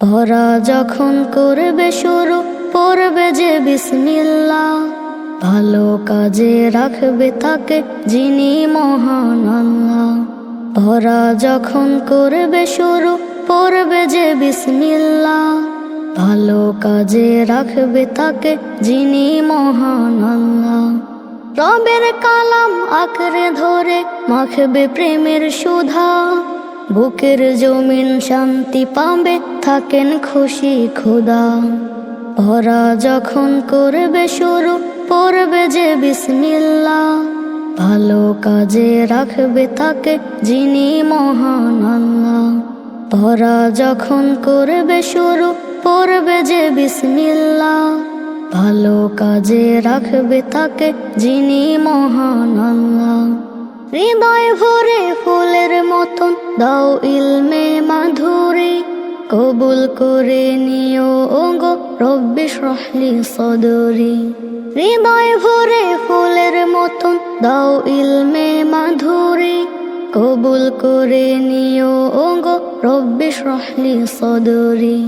ভরা যখন করবে শুরু, পড়বে যে বিসমিল্লা ভালো কাজে রাখবে তাকে যিনি মহান আল্লাহ। ভরা যখন করবে শুরু, পড়বে যে বিসমিল্লা ভালো কাজে রাখবে তাকে যিনি মহান আল্লাহ। রবের কালাম আঁকড়ে ধরে, মাখবে প্রেমের সুধা। বুকের জমিন শান্তি পাবে, থাকেন খুশি খোদা। ভরা যখন করবে শুরু, পড়বে যে বিসমিল্লা। ভালো কাজে রাখবে তাকে যিনি মহান আল্লাহ। ভরা যখন করবে শুরু, পড়বে যে বিসমিল্লা। ভালো কাজে রাখবে তাকে যিনি মহান আল্লাহ। হৃদয় ভরে ফুলের মতন দাও ইলমে মাধুরী, কবুল করে নিও ওগো রব্বি সহলি সদরি। হৃদয় ভরে ফুলের মতন দাও ইলমে মাধুরী, কবুল করে নিও ওগো রব্বি সহলি সদরি।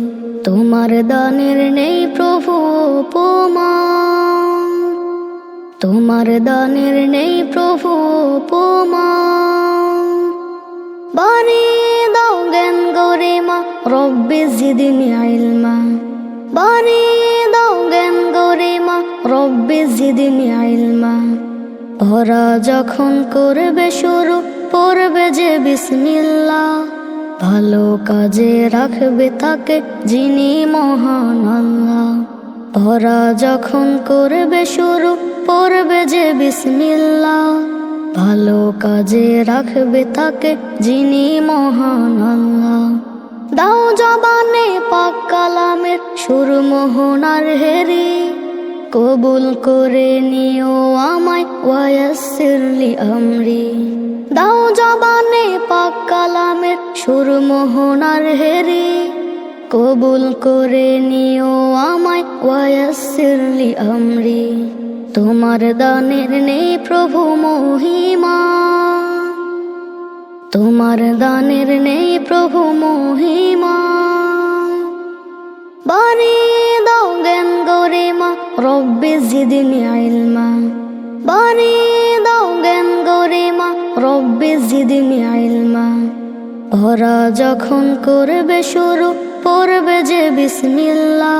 তোমার দানের নেই প্রভু পোমা তোমার দানের নেই প্রভু পোমা বানিয়ে দাও জ্ঞান গরিমা, রব্বি জিদিনি আইলমা। বানিয়ে দাও জ্ঞান গরিমা, রব্বি জিদিনি আইলমা। ভরা যখন করবে শুরু, পড়বে যে বিসমিল্লা। ভালো কাজে রাখবে তাকে যিনি মহান আল্লাহ। ভরা যখন করবে শুরু, পড়বে যে বিসমিল্লা ভালো কাজে রাখবে তাকে যিনি মহান আল্লাহ। দাও জবানে পাক কালামের সুর মোহনার হেরি। কবুল করে নিও আমায় ওয়াসিরলি আমরি। দাও জবানে পাক কালামের সুর মোহনার হেরি। কবুল করে নিও আমায়। ওয়াসিরলি আমরি তোমার দানের নেই প্রভু মহিমা। তোমার দানের নেই প্রভু মহিমা। বানিয়ে দাও জ্ঞান গরিমা, রব্বি জিদিনি আইলমা। বানিয়ে দাও জ্ঞান গরিমা, রব্বি জিদিনি আইলমা। ভরা যখন করবে শুরু পড়বে যে বিসমিল্লা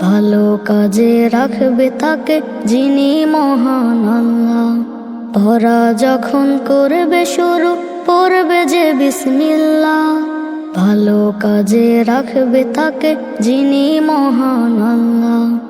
ভালো কাজে রাখবে তাকে যিনি মহান আল্লাহ। ভরা যখন করবে শুরু, পড়বে যে বিসমিল্লা ভালো কাজে রাখবে তাকে যিনি মহান আল্লাহ।